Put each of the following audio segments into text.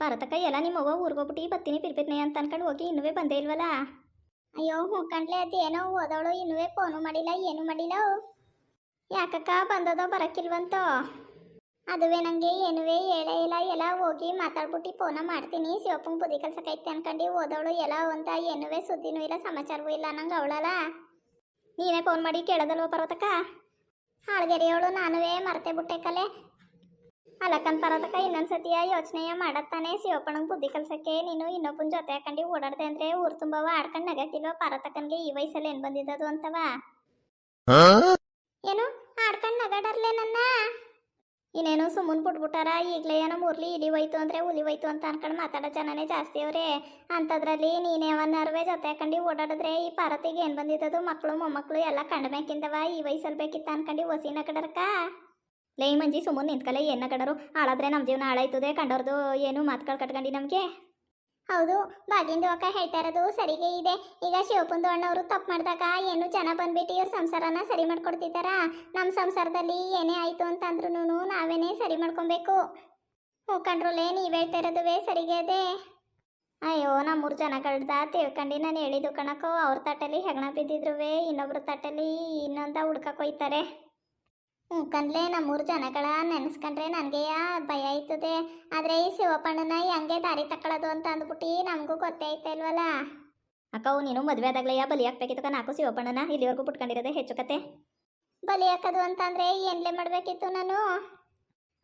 ಭಾರತಕ್ಕ ಎಲ್ಲ ನಿಮ್ಮ ಅವ್ವ ಊರ್ಗೋಗ್ಬಿಟ್ಟು ಬತ್ತಿನಿ ಪಿರ್ಪಿರ್ನೆ ಅಂತ ಅನ್ಕೊಂಡು ಹೋಗಿ ಇನ್ನುವೇ ಬಂದೇ ಇಲ್ವಲ್ಲ? ಅಯ್ಯೋ ಹೋಗ್ಕಂಡ್ಲೆ ಅದೇನೋ ಓದೋಳು ಇನ್ನುವೇ ಫೋನು ಮಾಡಿಲ್ಲ ಏನು ಮಾಡಿಲ್ಲ ಯಾಕಕ್ಕ ಬಂದದೋ ಬರಕ್ಕಿಲ್ವಂತೋ? ಅದುವೇ ನನಗೆ ಏನುವೇ ಹೇಳೇ ಇಲ್ಲ ಎಲ್ಲ ಹೋಗಿ ಮಾತಾಡ್ಬಿಟ್ಟು ಫೋನ ಮಾಡ್ತೀನಿ. ಶಿವಪ್ಪಂಗೆ ಬುದ್ಧಿ ಕಲ್ಸಕೈತೆ ಅನ್ಕೊಂಡು ಓದೋಳು ಎಲ್ಲ ಅಂತ ಏನುವೇ ಸುದ್ದಿನೂ ಇಲ್ಲ ಸಮಾಚಾರವೂ ಇಲ್ಲ ನಂಗೆ ಅವಳಲ್ಲ. ನೀನೇ ಫೋನ್ ಮಾಡಿ ಕೇಳೋದಲ್ವ ಪರ್ವತಕ್ಕ? ಹಾಳ್ಗೆರೆಯವಳು ನಾನುವೇ ಮರ್ತೆ ಬಿಟ್ಟೆ ಕಲೆ. ಅಲಕ್ಕನ್ ಪರ್ವತಕ್ಕ ಇನ್ನೊಂದ್ಸತಿಯ ಯೋಚನೆಯ ಮಾಡತ್ತಾನೆ. ಶಿವಪ್ಪಣಂಗೆ ಬುದ್ಧಿ ಕಲ್ಸಕ್ಕೆ ನೀನು ಇನ್ನೊಬ್ಬನ ಜೊತೆ ಹಾಕೊಂಡು ಓಡಾಡ್ದೆ ಅಂದ್ರೆ ಊರ್ ತುಂಬವ ಆಡ್ಕೊಂಡು ನಗಕ್ಕಿಲ್ವ ಪರ್ವತಕ್ಕನ್ಗೆ ಈ ವಯಸ್ಸಲ್ಲಿ ಏನ್ ಬಂದಿದ್ದದು ಅಂತವ? ಏನು? ಆಡ್ಕೊಂಡು ನಗಾಡರ್ಲೆ ನನ್ನ? ಇನ್ನೇನು ಸುಮ್ಮನ್ ಬಿಟ್ಬಿಟ್ಟಾರ ಈಗಲೇ ಏನೋ ಮುರ್ಲಿ ಇಲಿ ಹೋಯ್ತು ಅಂದ್ರೆ ಹುಲಿ ಹೋಯ್ತು ಅಂತ ಅನ್ಕೊಂಡು ಮಾತಾಡೋ ಜನನೇ ಜಾಸ್ತಿ ಅವ್ರೆ. ಅಂಥದ್ರಲ್ಲಿ ನೀನೇ ಅವನ್ನರ್ವೆ ಜೊತೆ ಹಾಕೊಂಡು ಓಡಾಡಿದ್ರೆ ಈ ಪಾರತಿಗೆ ಏನು ಬಂದಿದ್ದದು? ಮಕ್ಕಳು ಮೊಮ್ಮಕ್ಕಳು ಎಲ್ಲ ಮ್ಯಾಕಿಂದವ ಈ ವಯಸ್ಸಲ್ಲಿ ಬೇಕಿತ್ತ ಅನ್ಕೊಂಡು ಹೊಸಿನ ಕಡರ್ಕ ಲೇ ಮಂಜಿ, ಸುಮ್ಮನೆ ನಿಂತ್ಕಲೆ, ಏನ ಕಡರು ಹಾಳಾದ್ರೆ ನಮ್ಮ ಜೀವನ ಹಾಳಾಯ್ತದೆ ಕಂಡವ್ರದು ಏನು ಮಾತುಗಳು ಕಟ್ಕೊಂಡು ನಮಗೆ? ಹೌದು, ಬಾಗಿಂದು ಅಕ್ಕ ಹೇಳ್ತಾ ಇರೋದು ಸರಿಗೆ ಇದೆ. ಈಗ ಶಿವಪುಂದು ಅಣ್ಣವರು ತಪ್ಪು ಮಾಡಿದಾಗ ಏನು ಜನ ಬಂದ್ಬಿಟ್ಟು ಇವ್ರ ಸಂಸಾರನ ಸರಿ ಮಾಡ್ಕೊಡ್ತಿದ್ದಾರ? ನಮ್ಮ ಸಂಸಾರದಲ್ಲಿ ಏನೇ ಆಯಿತು ಅಂತಂದ್ರೂ ನಾವೇನೇ ಸರಿ ಮಾಡ್ಕೊಬೇಕು. ಹ್ಞೂ ಕಂಡ್ರಲ್ಲೇ ನೀವು ಹೇಳ್ತಾ ಇರೋದುವೇ ಸರಿಗೆ ಅದೇ. ಅಯ್ಯೋ, ನಮ್ಮೂರು ಜನಗಳ್ದ ತಿಳ್ಕೊಂಡು ನಾನು ಹೇಳಿದ್ದು ಕಣಕೋ, ಅವ್ರ ತಟ್ಟಲ್ಲಿ ಹೆಗಣ ಬಿದ್ದಿದ್ರುವೆ, ಇನ್ನೊಬ್ರ ತಟ್ಟಲ್ಲಿ ಇನ್ನೊಂದ ಹುಡ್ಕಕ್ಕೆ ಹೋಯ್ತಾರೆ ಕಂದ್ಲೆ ನಮ್ಮೂರು ಜನಗಳ ನೆನೆಸ್ಕೊಂಡ್ರೆ ನನಗೆ ಭಯ ಆಯ್ತದೆ. ಆದರೆ ಈ ಶಿವಪ್ಪಣ್ಣನ ಹೆಂಗೆ ದಾರಿ ತಕೊಳ್ಳೋದು ಅಂತ ಅಂದ್ಬಿಟ್ಟು ನಮಗೂ ಗೊತ್ತೇ ಐತಲ್ವಲ್ಲ ಅಕ್ಕವು ನೀನು ಮದುವೆ ಆದಾಗಲೇ ಬಲಿ ಹಾಕ್ಬೇಕಿತ್ತು ನಾಲ್ಕು ಶಿವಪ್ಪಣ್ಣನ? ಇಲ್ಲಿವರೆಗೂ ಪುಟ್ಕೊಂಡಿರೋದೆ ಹೆಚ್ಚು ಕತೆ. ಬಲಿ ಹಾಕೋದು ಅಂತಂದ್ರೆ ಏನ್ಲೆ ಮಾಡಬೇಕಿತ್ತು ನಾನು?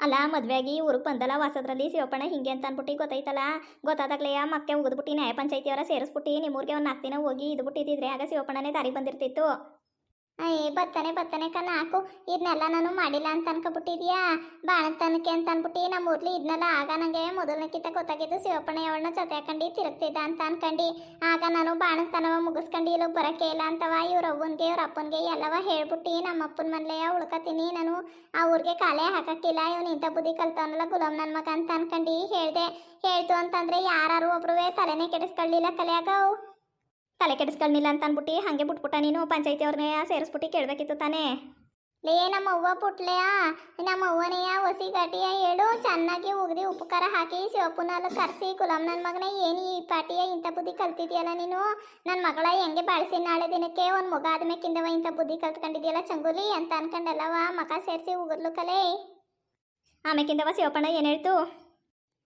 ಅಲ್ಲ ಮದುವೆಯಾಗಿ ಆಗಿ ಊರಿಗೆ ಬಂದಲ್ಲ ವಾಸದ್ರಲ್ಲಿ ಶಿವಪ್ಪಣ್ಣ ಹಿಂಗೆ ಅಂತ ಅಂದ್ಬಿಟ್ಟು ಗೊತ್ತಾಯ್ತಲ್ಲ ಗೊತ್ತಾದಾಗಲೇ ಮಕ್ಕೆ ಉಗಿದ್ಬಿಟ್ಟು ನ್ಯಾಯ ಪಂಚಾಯತಿಯವರ ಸೇರಿಸ್ಬಿಟ್ಟು ನಿಮ್ಮೂರಿಗೆ ಒಂದು ನಾಲ್ಕು ದಿನ ಹೋಗಿ ಇದು ಬಿಟ್ಟಿದ್ರೆ ಆಗ ಶಿವಪ್ಪಣ್ಣನೇ ದಾರಿ ಬಂದಿರ್ತಿತ್ತು. ಅಯ್ಯ, ಬತ್ತಾನೆ ಬತ್ತಾನೆ ಕಣ ಹಾಕು. ಇದನ್ನೆಲ್ಲ ನಾನು ಮಾಡಿಲ್ಲ ಅಂತ ಅನ್ಕೊಬಿಟ್ಟಿದ್ಯಾ? ಬಾಣತನಕ್ಕೆ ಅಂತ ಅನ್ಬಿಟ್ಟು ನಮ್ಮ ಊರ್ಲಿ ಇದನ್ನೆಲ್ಲ ಆಗ ನನಗೆ ಮೊದಲನೇಕಿಂತ ಗೊತ್ತಾಗಿದ್ದು ಶಿವಪ್ಪಣ್ಣ ಅವಳನ್ನ ಜೊತೆ ಹಾಕೊಂಡು ತಿರುಗ್ತಿದ್ದ ಅಂತ ಅನ್ಕಂಡು. ಆಗ ನಾನು ಬಾಣತನವ ಮುಗಿಸ್ಕೊಂಡು ಇಲ್ಲಿಗೆ ಬರೋಕೆ ಇಲ್ಲ ಅಂತವ, ಇವ್ರ ಅವ್ವನ್ಗೆ ಇವ್ರ ಅಪ್ಪನ್ಗೆ ಎಲ್ಲವ ಹೇಳ್ಬಿಟ್ಟು ನಮ್ಮ ಅಪ್ಪನ ಮನೆಯ ಉಳ್ಕತೀನಿ ನಾನು. ಆ ಊರಿಗೆ ಕಾಲೇ ಹಾಕಕ್ಕಿಲ್ಲ, ಇವನು ಇಂಥ ಬುದ್ಧಿ ಕಲ್ತವನಲ್ಲ ಗುಲಾಮ್ ನನ್ನ ಮಗ ಅಂತ ಅನ್ಕಂಡು ಹೇಳ್ದೆ. ಹೇಳ್ತು ಅಂತಂದರೆ ಯಾರು ಒಬ್ರುವೇ ತಲೆನೇ ಕೆಡಿಸ್ಕೊಳ್ಳಿಲ್ಲ ಕಲೆಯಾಗವು. ತಲೆ ಕೆಡಿಸ್ಕೊಳ್ಳಿಲ್ಲ ಅಂತ ಅಂದ್ಬಿಟ್ಟು ಹಂಗೆ ಬಿಟ್ಬಿಟ್ಟ ನೀನು ಪಂಚಾಯತಿ ಅವ್ರನ್ನೇ ಸೇರಿಸ್ಬಿಟ್ಟು ಕೇಳಬೇಕಿತ್ತು ತಾನೇ. ಲೇ ನಮ್ಮ ಅವ್ವ ಪುಟ್ಲೆಯ ನಮ್ಮ ಅವ್ವನೆಯ ಹೊಸಿ ಗಟಿಯ ಹೇಳು ಚೆನ್ನಾಗಿ ಉಗ್ದಿ ಉಪ್ಪು ಖಾರ ಹಾಕಿ ಶಿವಪ್ಪನಲ್ಲಿ ಕರೆಸಿ ಗುಲಾಮ್ ನನ್ನ ಮಗನ ಏನು ಈ ಪಾಟಿಯ ಇಂಥ ಬುದ್ಧಿ ಕಲ್ತಿದ್ಯಲ್ಲ ನೀನು? ನನ್ನ ಮಗಳ ಹೆಂಗೆ ಬಾಳಿಸಿ ನಾಳೆ ದಿನಕ್ಕೆ ಒಂದು ಮಗ ಆದ್ಮೇಕಿಂದವ ಇಂಥ ಬುದ್ಧಿ ಕಲ್ತ್ಕೊಂಡಿದ್ಯಲ್ಲ ಚಂಗುಲಿ ಅಂತ ಅನ್ಕೊಂಡಲ್ಲವ ಮಗ ಸೇರಿಸಿ ಉಗುದ್ಲು ಕಲೆ. ಆಮೇಕಿಂದವ ಶಿವಪಣ್ಣ ಏನು ಹೇಳ್ತು?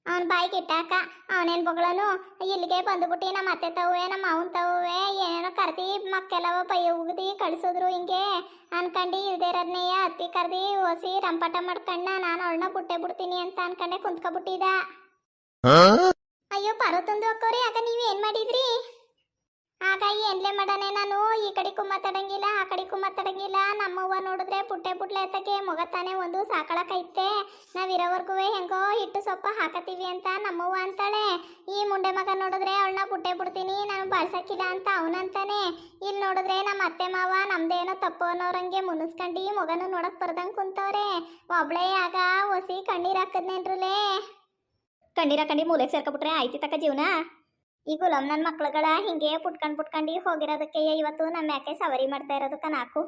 ಅವನ ಬಾಯಿಗೆ ಇಟ್ಟಾಕ ಅವನೇನು ಬೊಗಳನು ಇಲ್ಲಿಗೆ ಬಂದುಬಿಟ್ಟು ನಮ್ಮ ಅತ್ತೆ ತವುವೆ ನಮ್ಮ ಅವನ ತವುವೆ ಏನೇನೋ ಕರ್ದಿ ಮಕ್ಕೆಲ್ಲವ ಪೈ ಉಗ್ದಿ ಕಳಿಸಿದ್ರು ಹಿಂಗೆ. ಅನ್ಕಂಡು ಇಲ್ದೇ ಇರೋದ್ನೆಯ ಅತ್ತಿ ಕರ್ದಿ ಓಸಿ ರಂಪಾಟ ಮಾಡ್ಕಂಡ ನಾನು ಅವಳನ್ನ ಬುಟ್ಟೆ ಬಿಡ್ತೀನಿ ಅಂತ ಅನ್ಕಂಡೆ ಕುಂತ್ಕೊಬಿಟ್ಟಿದ ಅಯ್ಯೋ ಪರ್ವತಂದು ಅಕ್ಕವ್ರಿ ಆಗ ನೀವು ಏನು ಮಾಡಿದ್ರಿ? ಆಗ ಮಾಡಾನೆ ನಾನು. ಈ ಕಡೆಗೂ ಮಾತಾಡಂಗಿಲ್ಲ, ಆ ಕಡೆಗೂ ಮಾತಾಡಂಗಿಲ್ಲ. ನಮ್ಮವ್ವ ನೋಡಿದ್ರೆ ಪುಟ್ಟೆ ಪುಟ್ಲೆ ಎತ್ತಕ್ಕೆ ಮೊಗ ತಾನೇ ಒಂದು ಸಾಕಳಕೈತೆ ನಾವಿರೋವರೆಗೂ ಹೆಂಗೋ ಹಿಟ್ಟು ಸೊಪ್ಪ ಹಾಕತೀವಿ ಅಂತ ನಮ್ಮವ್ವ ಅಂತಾಳೆ. ಈ ಮುಂಡೆ ಮಗ ನೋಡಿದ್ರೆ ಅವಳನ್ನ ಪುಟ್ಟೆ ಬಿಡ್ತೀನಿ ನಾನು ಬಾಳ್ಸಕ್ಕಿಲ್ಲ ಅಂತ ಅವನಂತಾನೆ ಇಲ್ಲಿ ನೋಡಿದ್ರೆ ನಮ್ಮ ಅತ್ತೆ ಮಾವ ನಮ್ದೇನೋ ತಪ್ಪು ಅನ್ನೋರಂಗೆ ಮುನಿಸ್ಕೊಂಡು ಮೊಗನು ನೋಡಕ್ ಬರ್ದಂಗೆ ಕುಂತವ್ರೆ. ಒಬ್ಳೇ ಆಗ ಒಸಿ ಕಣ್ಣೀರು ಹಾಕದ್ನೇನ್ರಲೇ? ಕಣ್ಣೀರ ಕಂಡಿ ಮೂಲೆಗೆ ಸೇರ್ಕೊಬಿಟ್ರೆ ಆಯ್ತಿ ತಕ್ಕ ಜೀವನ? ಈ ಗುಲಾಮ್ ನನ್ನ ಮಕ್ಳುಗಳ ಹಿಂಗೆ ಪುಟ್ಕೊಂಡ್ ಪುಟ್ಕೊಂಡು ಹೋಗಿರೋದಕ್ಕೆ ಇವತ್ತು ನಮ್ಮ ಯಾಕೆ ಸವಾರಿ ಮಾಡ್ತಾ ಇರೋದಕ್ಕೆ ನಾಕು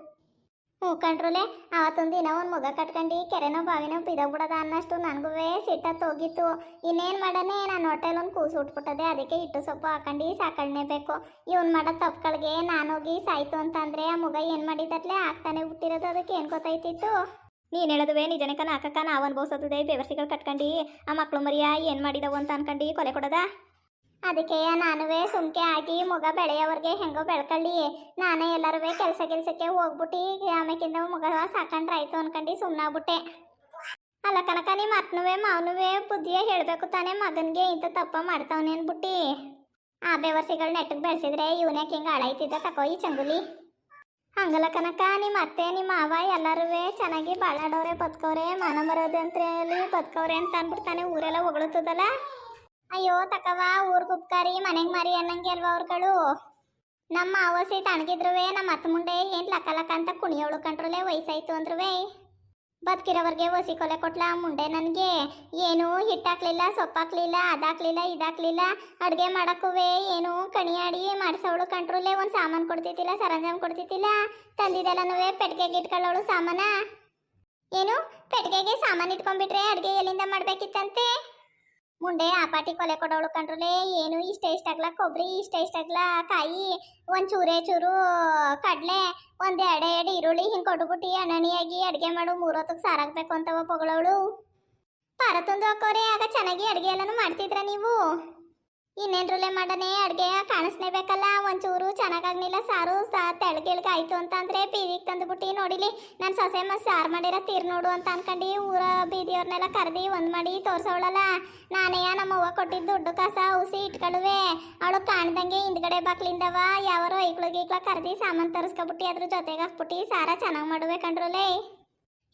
ಹ್ಞೂ ಕಂಡ್ರಲೆ, ಆವತ್ತೊಂದು ದಿನ ಒಂದು ಮುಗ ಕಟ್ಕೊಂಡು ಕೆರೆನೋ ಬಾವಿನೋ ಬಿದೋಗ್ಬಿಡದ ಅನ್ನಷ್ಟು ನನಗೂ ಸಿಟ್ಟತ್ತು ಹೋಗಿತ್ತು ಇನ್ನೇನು ಮಾಡನೆ, ನಾನು ಹೋಟೆಲ್ ಒಂದು ಕೂಸು ಉಟ್ಬಿಟ್ಟದೆ, ಅದಕ್ಕೆ ಇಟ್ಟು ಸೊಪ್ಪು ಹಾಕೊಂಡು ಸಾಕಣೆ ಬೇಕು. ಇವ್ನು ಮಾಡೋ ತಪ್ಪುಗಳಿಗೆ ನಾನೋಗಿ ಸಾಯ್ತು ಅಂತಂದರೆ ಆ ಮುಗ ಏನು ಮಾಡಿದಟ್ಲೆ ಆಗ್ತಾನೆ ಬಿಟ್ಟಿರೋದು ಅದಕ್ಕೆ ಏನು ಗೊತ್ತಾಯ್ತಿತ್ತು? ನೀನು ಹೇಳೋದುವೆ ನಿಜನೇ ಕನ ಅಕ್ಕಕ್ಕ ನಾವು ಅನ್ಭವಿಸೋದೇ ಬೆವರ್ಸಿಗಳು ಕಟ್ಕೊಂಡು, ಆ ಮಕ್ಕಳು ಮರಿಯ ಏನು ಮಾಡಿದವು ಅಂತ ಅನ್ಕೊಂಡು ಕೊಲೆ ಕೊಡೋದ? ಅದಕ್ಕೆ ನಾನುವೇ ಸುಮ್ಕೆ ಆಗಿ ಮಗ ಬೆಳೆಯವ್ರಿಗೆ ಹೆಂಗೋ ಬೆಳ್ಕೊಳ್ಳಿ ನಾನೇ ಎಲ್ಲರೂ ಕೆಲಸ ಕೆಲಸಕ್ಕೆ ಹೋಗ್ಬಿಟ್ಟು ಆಮೇಕಿಂದ ಮಗ ಸಾಕೊಂಡ್ರಾಯ್ತು ಅನ್ಕೊಂಡು ಸುಮ್ಮನಾಗ್ಬಿಟ್ಟೆ ಅಲ್ಲ ಕನಕ ನಿಮ್ಮ ಅತ್ನುವೆ ಮಾವನುವೆ ಬುದ್ಧಿಯ ಹೇಳಬೇಕು ತಾನೇ ಮಗನಿಗೆ ಇಂಥ ತಪ್ಪ ಮಾಡ್ತಾವನೆ ಅನ್ಬಿಟ್ಟು. ಆ ಬೆವರ್ಸಿಗಳು ನೆಟ್ಟಗೆ ಬೆಳೆಸಿದ್ರೆ ಇವನ್ಯಾಕೆ ಹಿಂಗೆ ಹಾಳಾಯ್ತಿದ್ದ ತಕೋ ಈ ಚಂಗುಲಿ. ಹಂಗಲ್ಲ ಕನಕ ನಿಮ್ಮ ಅತ್ತೆ ನಿಮ್ಮ ಮಾವ ಎಲ್ಲರೂ ಚೆನ್ನಾಗಿ ಬಾಳಾಡೋರೆ ಬದುಕವ್ರೆ ಮನ ಹೇಳಿ ಬದುಕವ್ರೆ ಅಂತ ಅಂದ್ಬಿಡ್ತಾನೆ ಊರೆಲ್ಲ ಹೊಗಳುತ್ತದಲ್ಲ. ಅಯ್ಯೋ ತಕವ ಊರ್ ಕುಪ್ಕಾರಿ ಮನೆಗೆ ಮಾರಿ ಅನ್ನಂಗೆ ಅಲ್ವಾ ಅವ್ರುಗಳು? ನಮ್ಮ ಅವಸಿ ತಣಗಿದ್ರುವೆ, ನಮ್ಮ ಅತ್ತ ಮುಂಡೆ ಏನ್ ಲಕ ಲಕ ಅಂತ ಕುಣಿಯೋಳು ಕಂಡ್ರಲೆ ವಯಸ್ಸಾಯ್ತು ಅಂದ್ರುವೆ. ಬದುಕಿರೋವರ್ಗೆ ಒಸಿ ಕೊಲೆ ಕೊಟ್ಲ ಮುಂಡೆ ನನಗೆ. ಏನು ಹಿಟ್ಟಾಕ್ಲಿಲ್ಲ, ಸೊಪ್ಪಾಕ್ಲಿಲ್ಲ, ಅದಾಕ್ಲಿಲ್ಲ, ಇದಾಕ್ಲಿಲ್ಲ. ಅಡುಗೆ ಮಾಡಕ್ಕುವೆ, ಏನು ಕಣಿಯಾಡಿ ಮಾಡಿಸೋಳು ಕಂಟ್ರೋಲೇ ಒಂದು ಸಾಮಾನು ಕೊಡ್ತಿದ್ದಿಲ್ಲ, ಸರಂಜಾಮ್ ಕೊಡ್ತಿದ್ದಿಲ್ಲ. ತಂದಿದ್ದೆಲ್ಲನೂ ಪೆಟ್ಟಿಗೆಗೆ ಇಟ್ಕೊಳ್ಳೋಳು ಸಾಮಾನ. ಏನು ಪೆಟ್ಟಿಗೆಗೆ ಸಾಮಾನು ಇಟ್ಕೊಂಡ್ಬಿಟ್ರೆ ಅಡುಗೆ ಎಲ್ಲಿಂದ ಮಾಡ್ಬೇಕಿತ್ತಂತೆ? ಮುಂಡೆ ಆ ಪಾಟಿ ಕೊಲೆ ಕೊಡೋಳು ಕಂಡ್ರಲೆ ಏನು ಇಷ್ಟ ಇಷ್ಟ ಆಗ್ಲ? ಕೊಬ್ಬರಿ ಇಷ್ಟ ಇಷ್ಟ ಆಗ್ಲ? ಕಾಯಿ, ಒಂದು ಚೂರೆ ಚೂರು, ಕಡಲೆ, ಒಂದು ಎರಡೆ ಎಡೆ ಈರುಳ್ಳಿ ಹಿಂಗ್ ಕೊಟ್ಬಿಟ್ಟು ಅಣಣಿಯಾಗಿ ಅಡ್ಗೆ ಮಾಡು ಮೂರೊತ್ತಿಗೆ ಸಾರಾಗ್ಬೇಕು ಅಂತವ ಪಗಳವಳು ಪಾರತೊಂದು ಹಾಕೋರೆ, ಆಗ ಚೆನ್ನಾಗಿ ಅಡುಗೆ ಎಲ್ಲನೂ ಮಾಡ್ತಿದ್ರ ನೀವು? ಇನ್ನೇನ್ರಲ್ಲೇ ಮಾಡನೆ ಅಡುಗೆ ಕಾಣಿಸ್ಲೇಬೇಕಲ್ಲ ಒಂಚೂರು ಚೆನ್ನಾಗಾಗ್ನಿಲ್ಲ. ಸಾರು ಸಾ ತೆಳ್ಗಿಳ್ಗ ಆಯಿತು ಅಂತ ಅಂದರೆ ಬೀದಿಗೆ ತಂದುಬಿಟ್ಟು ನೋಡಿಲಿ. ನಾನು ಸೊಸೆ ಮತ್ತು ಸಾರು ಮಾಡಿರೋ ತೀರ್ ನೋಡು ಅಂತ ಅನ್ಕೊಂಡು ಊರ ಬೀದಿಯವ್ರನ್ನೆಲ್ಲ ಕರೆದು ಒಂದು ಮಾಡಿ ತೋರ್ಸೋಳಲ್ಲ. ನಾನೇ ನಮ್ಮವ್ವ ಕೊಟ್ಟಿದ್ದು ದುಡ್ಡು ಕಸ, ಉಸಿ ಇಟ್ಕೊಳ್ಳುವೆ ಅವಳು ಕಾಣ್ದಂಗೆ ಹಿಂದ್ಗಡೆ ಬಾಕ್ಲಿಂದವ. ಯಾವಾರೋ ಐಕ್ಳು ಈಕ್ಳ ಕರೆದು ಸಾಮಾನು ತರಿಸ್ಕೊಬಿಟ್ಟು ಅದ್ರ ಜೊತೆಗೆ ಹಾಕ್ಬಿಟ್ಟು ಸಾರ ಚೆನ್ನಾಗಿ ಮಾಡುವೆ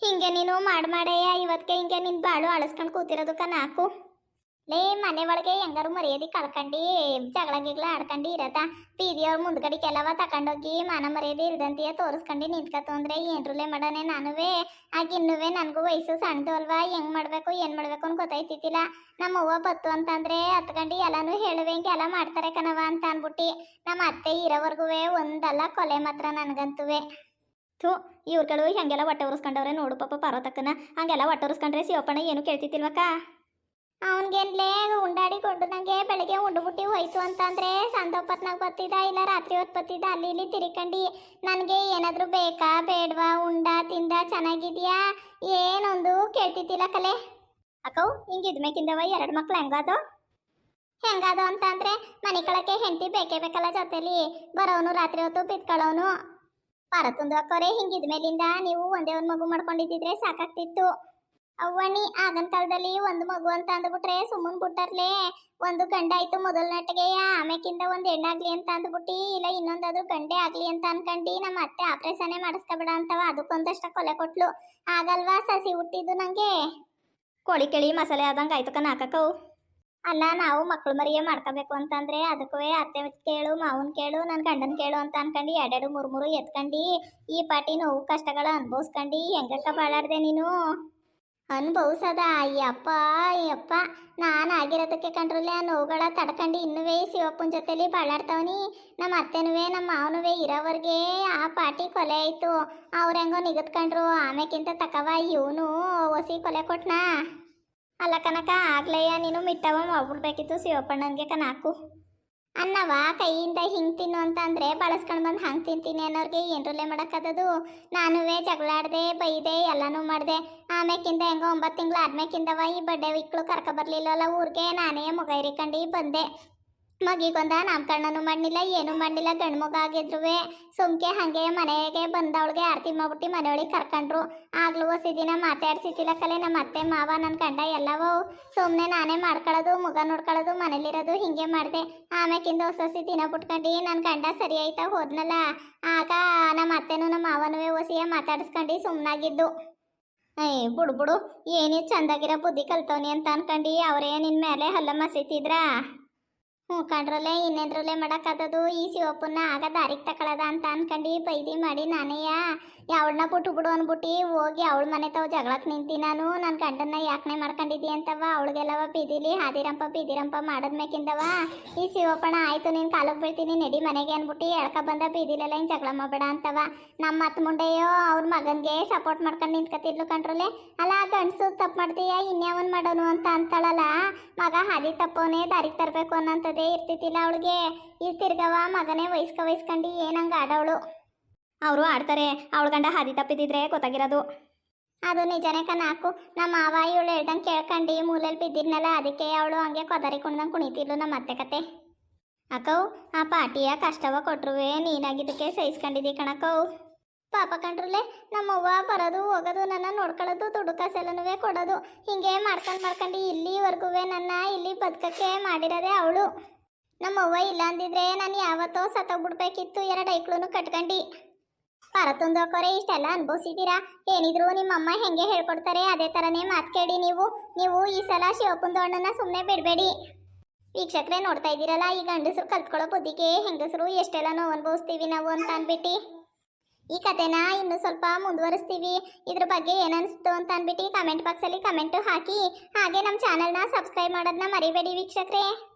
ಹಿಂಗೆ ನೀನು ಮಾಡಿ, ಮಾಡೇಯ. ಇವತ್ತಿಗೆ ಹಿಂಗೆ ನಿನ್ನ ಬಾಳು ಅಳಿಸ್ಕೊಂಡು ಕೂತಿರೋದಕ್ಕೆ ನಾಕು ಲೇ ಮನೆ ಒಳಗೆ ಹೆಂಗಾರು ಮರ್ಯಾದೆ ಕಳ್ಕಂಡು ಜಗಳ ಗಿಗಳ ಆಡ್ಕೊಂಡು ಇರತ್ತ ಬೀದಿಯವ್ರ ಮುಂದ್ಗಡೆ ಕೆಲವ ತಕೊಂಡೋಗಿ ಮಾನ ಮರ್ಯಾದೆ ಇಲ್ದಂತೆಯ ತೋರಿಸ್ಕೊಂಡು ನಿಂತ್ಕತ್ತು ಅಂದ್ರೆ ಏನ್ರುಲೆ ಮಾಡನೆ ನಾನುವೇ ಆಗಿನ್ನುವೆ ನನಗೂ ವಯಸ್ಸು ಸಣ್ಣದು ಅಲ್ವಾ ಹೆಂಗ್ ಮಾಡ್ಬೇಕು ಏನ್ ಮಾಡ್ಬೇಕು ಅಂತ ಗೊತ್ತಾಯ್ತಿದ್ದಿಲ್ಲ ನಮ್ಮ ಅವ್ವ ಬತ್ತು ಅಂತಂದ್ರೆ ಹತ್ಕೊಂಡು ಎಲ್ಲಾನು ಹೇಳುವೆ ಹಿಂಗೆಲ್ಲ ಮಾಡ್ತಾರೆ ಕಣವ ಅಂತ ಅನ್ಬಿಟ್ಟು ನಮ್ಮ ಅತ್ತೆ ಇರೋವರೆಗೂ ಒಂದಲ್ಲ ಕೊಲೆ ಮಾತ್ರ ನನಗಂತುವೆ ಥೂ ಇವ್ರುಗಳು ಹೆಂಗೆಲ್ಲ ಹೊಟ್ಟೆ ಉರ್ಸ್ಕೊಂಡವ್ರೆ ನೋಡು ಪಾಪ ಪಾರ್ವತಕ್ಕನ ಹಂಗೆಲ್ಲ ಹೊಟ್ಟೆ ಉರ್ಸ್ಕೊಂಡ್ರೆ ಶಿವಪ್ಪಣ್ಣ ಏನು ಕೇಳ್ತಿತ್ತಿಲ್ವಕ್ಕ ಅವನ್ಗೇನ್ಲೇ ಉಂಡಾಡಿ ಕೊಂಡು ನಂಗೆ ಬೆಳಗ್ಗೆ ಉಂಡುಬುಟ್ಟಿ ಹೋಯ್ತು ಅಂತಂದ್ರೆ ಸಂದೋಪತ್ನಾಗ ಬತ್ತಿದ ಇಲ್ಲ ರಾತ್ರಿ ಹೊತ್ತು ಬತ್ತಿದ, ಅಲ್ಲಿ ಇಲ್ಲಿ ತಿರ್ಕಂಡು, ನನಗೆ ಏನಾದರೂ ಬೇಕಾ ಬೇಡವಾ, ಉಂಡ, ತಿಂದ, ಚೆನ್ನಾಗಿದೆಯಾ, ಏನೊಂದು ಕೇಳ್ತಿದ್ದಿಲ್ಲ ಕಲೆ. ಅಕ್ಕವು ಹಿಂಗಿದ್ಮೇಕಿಂದವ ಎರಡು ಮಕ್ಳು, ಹೆಂಗಾದೋ? ಹೆಂಗಾದೋ ಅಂತಂದರೆ ಮನೆ ಕಳಕ್ಕೆ ಹೆಂಡತಿ ಬೇಕೇ ಬೇಕಲ್ಲ ಜೊತೆಲಿ, ಬರೋನು ರಾತ್ರಿ ಹೊತ್ತು ಬಿತ್ಕೊಳ್ಳೋನು ಪರತುಂದು ಅಕ್ಕೋರೆ ಹಿಂಗಿದ್ಮೇಲಿಂದ ನೀವು ಒಂದೇ ಒಂದು ಮಗು ಮಾಡ್ಕೊಂಡಿದ್ದಿದ್ರೆ ಸಾಕಾಗ್ತಿತ್ತು. ಅವ್ವಣಿ ಆಗನ್ ಕಾಲದಲ್ಲಿ ಒಂದು ಮಗು ಅಂತ ಅಂದ್ಬಿಟ್ರೆ ಸುಮ್ಮನ್ ಬಿಟ್ಟರ್ಲೆ. ಒಂದು ಗಂಡ ಆಯ್ತು ಮೊದಲ ನಟಗೆ ಆಮೇಕಿಂದ ಒಂದು ಹೆಣ್ಣಾಗ್ಲಿ ಅಂತ ಅಂದ್ಬಿಟ್ಟಿ ಇಲ್ಲ ಇನ್ನೊಂದಾದ್ರು ಗಂಡೆ ಆಗ್ಲಿ ಅಂತ ಅನ್ಕಂಡು ನಮ್ಮ ಅತ್ತೆ ಆಪರೇಷನ್ ಮಾಡಿಸ್ಕೊಬೇಡ ಅಂತವ ಅದಕ್ಕೊಂದಷ್ಟ ಕೊಲೆ ಕೊಟ್ಲು. ಆಗಲ್ವಾ ಸಸಿ ಹುಟ್ಟಿದ್ದು ನಂಗೆ? ಕೋಳಿ ಕೇಳಿ ಮಸಾಲೆ ಆದಂಗ ಆಯ್ತು ನಾಕಕ್ಕವು ಅಲ್ಲ ನಾವು ಮಕ್ಳು ಮರಿಯ ಮಾಡ್ಕೋಬೇಕು ಅಂತಂದ್ರೆ ಅದಕ್ಕೂ ಅತ್ತೆ ಕೇಳು ಮಾವನ್ ಕೇಳು ನನ್ನ ಗಂಡನ್ ಕೇಳು ಅಂತ ಅನ್ಕಂಡು ಎರಡೆರಡು ಮೂರು ಮೂರು ಎತ್ಕಂಡು ಈ ಪಾಟಿ ನೋವು ಕಷ್ಟಗಳ ಅನ್ಭವಿಸ್ಕಂಡು ಹೆಂಗಕ್ಕ ಬಾಳಾಡ್ದೆ ನೀನು? ಅನ್ಭವಿಸದ ಅಯ್ಯಪ್ಪ ಅಯ್ಯಪ್ಪ ನಾನು ಆಗಿರೋದಕ್ಕೆ ಕಂಡ್ರಲ್ಲೇ ಆ ನೋವುಗಳ ತಡ್ಕಂಡು ಇನ್ನುವೇ ಶಿವಪ್ಪನ ಜೊತೆಲಿ ಬಾಳಾಡ್ತಾವನಿ. ನಮ್ಮ ಅತ್ತೆನುವೆ, ನಮ್ಮ ಮಾವನುವೆ ಇರೋವರೆಗೆ ಆ ಪಾಟಿ ಕೊಲೆ ಆಯಿತು. ಅವ್ರ ಹೆಂಗೋ ನಿಗದ್ಕೊಂಡ್ರು. ಆಮೇಕಿಂತ ತಕವ ಇವನು ಒಸಿ ಕೊಲೆ ಕೊಟ್ನಾ. ಅಲ್ಲ ಕನಕ, ಆಗ್ಲಯ್ಯ ನೀನು ಮಿಟ್ಟವ ಮಾಡ್ಬಿಡ್ಬೇಕಿತ್ತು ಶಿವಪ್ಪಣ್ಣನಿಗೆ ಕನಾಕು ಅನ್ನವ ಕೈಯಿಂದ ಹಿಂಗ್ ತಿನ್ನು ಅಂತ ಅಂದ್ರೆ ಬಳಸ್ಕೊಂಡ್ ಬಂದು ಹಂಗ್ ತಿಂತೀನಿ ಅನ್ನೋರ್ಗೆ ಏನ್ರಲ್ಲೇ ಮಾಡಕ್ಕದದು? ನಾನುವೇ ಜಗಳಾಡ್ದೆ, ಬೈದೆ, ಎಲ್ಲಾನು ಮಾಡ್ದೆ. ಆಮೇಕಿಂದ ಹೆಂಗ ಒಂಬತ್ತು ತಿಂಗಳು ಆದ್ಮೇಕಿಂದವ ಈ ಬಡ್ಡೆ ವಿಕ್ಳು ಕರ್ಕ ಬರ್ಲಿಲ್ಲಲ್ಲ ಊರ್ಗೆ ನಾನೇ ಮುಗೈರಿಕಂಡಿ ಬಂದೆ. ಮಗಿಗೊಂದ ನಾಮಕರಣನು ಮಾಡಲಿಲ್ಲ ಏನು ಮಾಡಲಿಲ್ಲ ಗಂಡು ಮಗ ಆಗಿದ್ರುವೆ. ಸುಮ್ಕೆ ಹಂಗೆ ಮನೆಗೆ ಬಂದವಳಿಗೆ ಆರತಿ ಮಾಡ್ಬಿಟ್ಟು ಮನೆಯೊಳಗೆ ಕರ್ಕೊಂಡ್ರು. ಆಗ್ಲೂ ಹೊಸ ದಿನ ಮಾತಾಡ್ಸಿತಿಲ್ಲ ಕಲೆ ನಮ್ಮ ಅತ್ತೆ, ಮಾವ ನನ್ನ ಗಂಡ ಎಲ್ಲವೂ. ಸುಮ್ಮನೆ ನಾನೇ ಮಾಡ್ಕೊಳ್ಳೋದು ಮುಗ ನೋಡ್ಕೊಳ್ಳೋದು ಮನೇಲಿರೋದು ಹಿಂಗೆ ಮಾಡಿದೆ. ಆಮ್ಯಾಕಿಂದ ಹೊಸ ಹೊಸಿ ದಿನ ಬಿಟ್ಕೊಂಡು ನನ್ನ ಗಂಡ ಸರಿ ಆಯ್ತಾ ಹೋದ್ನಲ್ಲ. ಆಗ ನಮ್ಮ ಅತ್ತೆನೂ ನಮ್ಮ ಮಾವನೂ ಹೊಸಿಯ ಮಾತಾಡಿಸ್ಕೊಂಡು ಸುಮ್ಮನಾಗಿದ್ದು ಏಯ್ ಬುಡು ಬುಡು ಏನೇ ಚಂದಾಗಿರೋ ಬುದ್ಧಿ ಕಲ್ತವನಿ ಅಂತ ಅನ್ಕಂಡು, ಅವರೇ ನಿನ್ನ ಮೇಲೆ ಹಲ್ಲ ಮಸೀತಿದ್ರಾ? ಹ್ಞೂ ಕಂಡ್ರಲ್ಲೇ ಇನ್ನೇನ್ರಲ್ಲೇ ಮಾಡೋಕ್ಕಾದದು ಈ ಒಪ್ಪನ್ನ ಆಗ ದಾರಿಗೆ ತಕೊಳದ ಅಂತ ಅನ್ಕಂಡು ಬೈದಿ ಮಾಡಿ ನಾನೇಯ ಯಾವಳನ್ನ ಬಿಟ್ಟು ಬಿಡು ಅಂದ್ಬಿಟ್ಟು ಹೋಗಿ ಅವಳ ಮನೆ ತಾವು ಜಗಳಕ್ಕೆ ನಿಂತಿ ನಾನು. ನನ್ನ ಗಂಡನ್ನ ಯಾಕನೆ ಮಾಡ್ಕೊಂಡಿದ್ದಿ ಅಂತವ ಅವಳಿಗೆಲ್ಲವ ಬೀದಿಲಿ ಹಾದಿರಂಪ ಬೀದಿರಂಪ ಮಾಡದ್ಮೇಕಿಂದವ ಈ ಶಿವಪ್ಪಣ ಆಯಿತು ನೀನು ಕಾಲಕ್ಕೆ ಬೀಳ್ತೀನಿ, ನಡಿ ಮನೆಗೆ ಅಂದ್ಬಿಟ್ಟು ಎಳ್ಕ ಬಂದ ಬೀದಿಲೆಲ್ಲ ಹಿಂಗೆ ಜಗಳ ಮಾಡಬೇಡ ಅಂತವ ನಮ್ಮ ಅತ್ತ ಮುಂಡೆಯೋ ಅವ್ರ ಮಗನಿಗೆ ಸಪೋರ್ಟ್ ಮಾಡ್ಕೊಂಡು ನಿಂತ್ಕತಿದ್ಲು ಕಂಡ್ರಲ್ಲೇ ಅಲ್ಲ ಗಂಡಸು ತಪ್ಪು ಮಾಡ್ತೀಯ? ಇನ್ಯಾವನ್ ಮಾಡೋನು ಅಂತ ಅಂತಾಳಲ್ಲ ಮಗ ಹಾದಿ ತಪ್ಪೋನೆ ದಾರಿಗೆ ತರಬೇಕು ಅನ್ನೋಂಥದ್ದೇ ಇರ್ತಿತ್ತಿಲ್ಲ ಅವಳಿಗೆ. ಈ ಮಗನೇ ವಯಸ್ಕ ವಯಸ್ಕಂಡು ಏನಂಗ ಆಡವಳು. ಅವರು ಆಡ್ತಾರೆ, ಅವಳ ಗಂಡ ಹಾದಿ ತಪ್ಪಿದ್ರೆ ಗೊತ್ತಾಗಿರೋದು. ಅದು ನಿಜನೇ ಕಣಾಕು ನಮ್ಮ ಮಾವ ಇವಳು ಹೇಳ್ದಂಗೆ ಕೇಳ್ಕಂಡು ಮೂಲೆಯಲ್ಲಿ ಬಿದ್ದಿದ್ನಲ್ಲ, ಅದಕ್ಕೆ ಅವಳು ಹಂಗೆ ಕೊದರಿ ಕುಣ್ದಂಗೆ ಕುಣಿತಿದ್ಲು ನಮ್ಮ ಅತ್ತೆ ಕತೆ. ಅಕ್ಕವು ಆ ಪಾಟಿಯ ಕಷ್ಟವ ಕೊಟ್ರುವೆ ನೀನಾಗಿದ್ದಕ್ಕೆ ಸಹಿಸ್ಕೊಂಡಿದ್ದಿ ಕಣಕ್ಕವ್ ಪಾಪ ಕಂಡ್ರಲ್ಲೇ ನಮ್ಮವ್ವ ಬರೋದು, ಹೋಗೋದು, ನನ್ನ ನೋಡ್ಕೊಳ್ಳೋದು, ದುಡ್ಡು ಕಾಸೆಲ್ಲನೂ ಕೊಡೋದು. ಹಿಂಗೆ ಮಾಡ್ಕೊಂಡು ಮಾಡ್ಕೊಂಡು ಇಲ್ಲಿವರೆಗೂ ನನ್ನ ಇಲ್ಲಿ ಬದುಕಕ್ಕೆ ಮಾಡಿರೋದೇ ಅವಳು. ನಮ್ಮವ್ವ ಇಲ್ಲ ಅಂದಿದ್ರೆ ನಾನು ಯಾವತ್ತೋ ಸತ್ತೋಗ್ಬಿಡ್ಬೇಕಿತ್ತು ಎರಡು ಐಕ್ಳೂ ಕಟ್ಕೊಂಡು. ಪರತೊಂದೋಕೋರೆ ಇಷ್ಟೆಲ್ಲ ಅನುಭವಿಸಿದ್ದೀರಾ? ಏನಿದ್ರು ನಿಮ್ಮಮ್ಮ ಹೆಂಗೆ ಹೇಳ್ಕೊಡ್ತಾರೆ ಅದೇ ಥರನೇ ಮಾತು ಕೇಳಿ ನೀವು. ನೀವು ಈ ಸಲ ಶಿವಪುಂದೋಣ್ಣನ ಸುಮ್ಮನೆ ಬಿಡಬೇಡಿ. ವೀಕ್ಷಕರೇ ನೋಡ್ತಾ ಇದ್ದೀರಲ್ಲ, ಈ ಗಂಡಸರು ಕಲ್ತ್ಕೊಳ್ಳೋ ಬುದ್ಧಿಗೆ ಹೆಂಗಸರು ಎಷ್ಟೆಲ್ಲ ನೋವು ಅನುಭವಿಸ್ತೀವಿ ನಾವು ಅಂತ ಅಂದ್ಬಿಟ್ಟು ಈ ಕಥೆನ ಇನ್ನು ಸ್ವಲ್ಪ ಮುಂದುವರಿಸ್ತೀವಿ. ಇದ್ರ ಬಗ್ಗೆ ಏನನ್ನಿಸ್ತು ಅಂತ ಅಂದ್ಬಿಟ್ಟು ಕಮೆಂಟ್ ಬಾಕ್ಸಲ್ಲಿ ಕಮೆಂಟು ಹಾಕಿ. ಹಾಗೆ ನಮ್ಮ ಚಾನಲ್ನ ಸಬ್ಸ್ಕ್ರೈಬ್ ಮಾಡೋದನ್ನ ಮರಿಬೇಡಿ ವೀಕ್ಷಕರೇ.